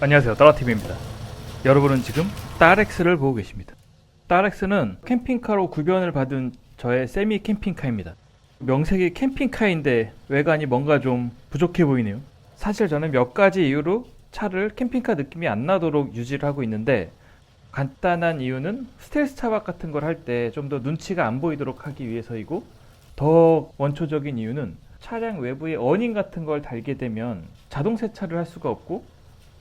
안녕하세요. 따라TV입니다. 여러분은 지금 따렉스를 보고 계십니다. 따렉스는 캠핑카로 구변을 받은 저의 세미 캠핑카입니다. 명색이 캠핑카인데 외관이 뭔가 좀 부족해 보이네요. 사실 저는 몇 가지 이유로 차를 캠핑카 느낌이 안 나도록 유지를 하고 있는데 간단한 이유는 스텔스 차박 같은 걸 할 때 좀 더 눈치가 안 보이도록 하기 위해서이고 더 원초적인 이유는 차량 외부에 어닝 같은 걸 달게 되면 자동 세차를 할 수가 없고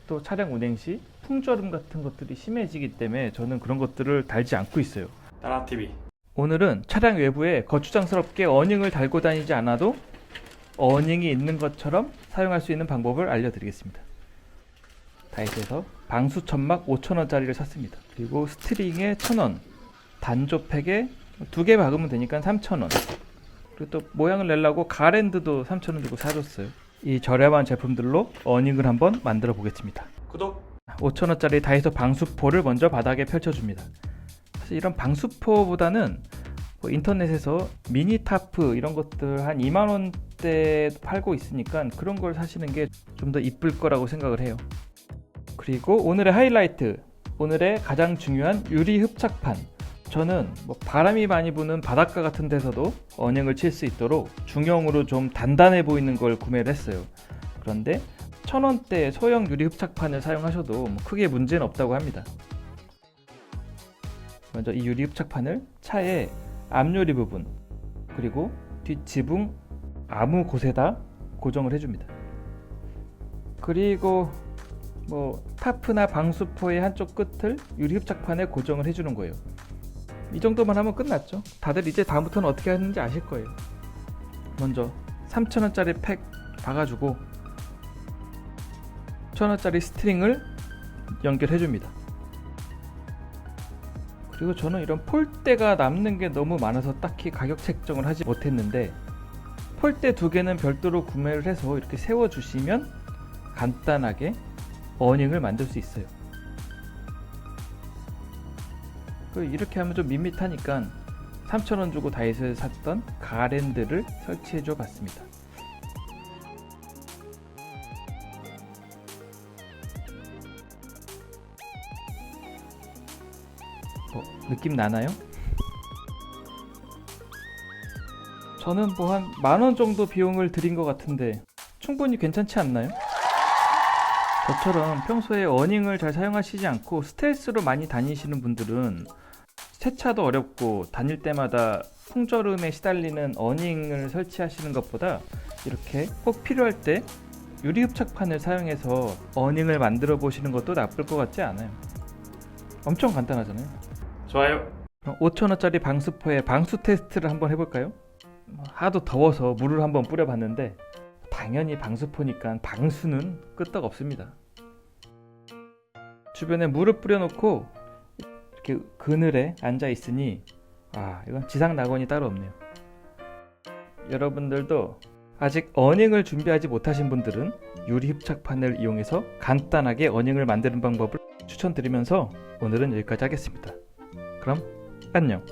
또 차량 운행 시 풍절음 같은 것들이 심해지기 때문에 저는 그런 것들을 달지 않고 있어요. 따라 TV. 오늘은 차량 외부에 거추장스럽게 어닝을 달고 다니지 않아도 어닝이 있는 것처럼 사용할 수 있는 방법을 알려드리겠습니다. 다이소에서 방수 천막 5,000원짜리를 샀습니다. 그리고 스트링에 1,000원, 단조팩에 두 개 박으면 되니까 3,000원. 그리고 또 모양을 내려고 가랜드도 3,000원 주고 사줬어요. 이 저렴한 제품들로 어닝을 한번 만들어 보겠습니다. 구독. 5,000원짜리 다이소 방수포를 먼저 바닥에 펼쳐줍니다. 사실 이런 방수포보다는 뭐 인터넷에서 미니 타프 이런 것들 한 2만 원대 팔고 있으니까 그런 걸 사시는 게 좀 더 이쁠 거라고 생각을 해요. 그리고 오늘의 하이라이트, 오늘의 가장 중요한 유리 흡착판. 저는 뭐 바람이 많이 부는 바닷가 같은 데서도 언행을 칠 수 있도록 중형으로 좀 단단해 보이는 걸 구매를 했어요. 그런데 천 원대 소형 유리 흡착판을 사용하셔도 뭐 크게 문제는 없다고 합니다. 먼저 이 유리 흡착판을 차의 앞유리 부분 그리고 뒷 지붕 아무 곳에다 고정을 해줍니다. 그리고 뭐 타프나 방수포의 한쪽 끝을 유리 흡착판에 고정을 해주는 거예요. 이 정도만 하면 끝났죠. 다들 이제 다음부터는 어떻게 하는지 아실 거예요. 먼저 3,000원짜리 팩 박아주고 1,000원짜리 스트링을 연결해 줍니다. 그리고 저는 이런 폴대가 남는 게 너무 많아서 딱히 가격 책정을 하지 못했는데 폴대 두 개는 별도로 구매를 해서 이렇게 세워 주시면 간단하게 어닝을 만들 수 있어요. 그 이렇게 하면 좀 밋밋하니까 3,000원 주고 다이소에서 샀던 가랜드를 설치해 줘 봤습니다. 어, 느낌 나나요? 저는 뭐 한 만 원 정도 비용을 들인 것 같은데 충분히 괜찮지 않나요? 저처럼 평소에 어닝을 잘 사용하시지 않고 스텔스로 많이 다니시는 분들은 세차도 어렵고 다닐 때마다 풍절음에 시달리는 어닝을 설치하시는 것보다 이렇게 꼭 필요할 때 유리 흡착판을 사용해서 어닝을 만들어 보시는 것도 나쁠 것 같지 않아요. 엄청 간단하잖아요. 좋아요. 그럼 5천원짜리 방수포에 방수 테스트를 한번 해볼까요? 하도 더워서 물을 한번 뿌려봤는데 당연히 방수포니까 방수는 끄떡 없습니다. 주변에 물을 뿌려놓고 이렇게 그늘에 앉아 있으니 아 이건 지상 낙원이 따로 없네요. 여러분들도 아직 어닝을 준비하지 못하신 분들은 유리 흡착판을 이용해서 간단하게 어닝을 만드는 방법을 추천드리면서 오늘은 여기까지 하겠습니다. 그럼 안녕.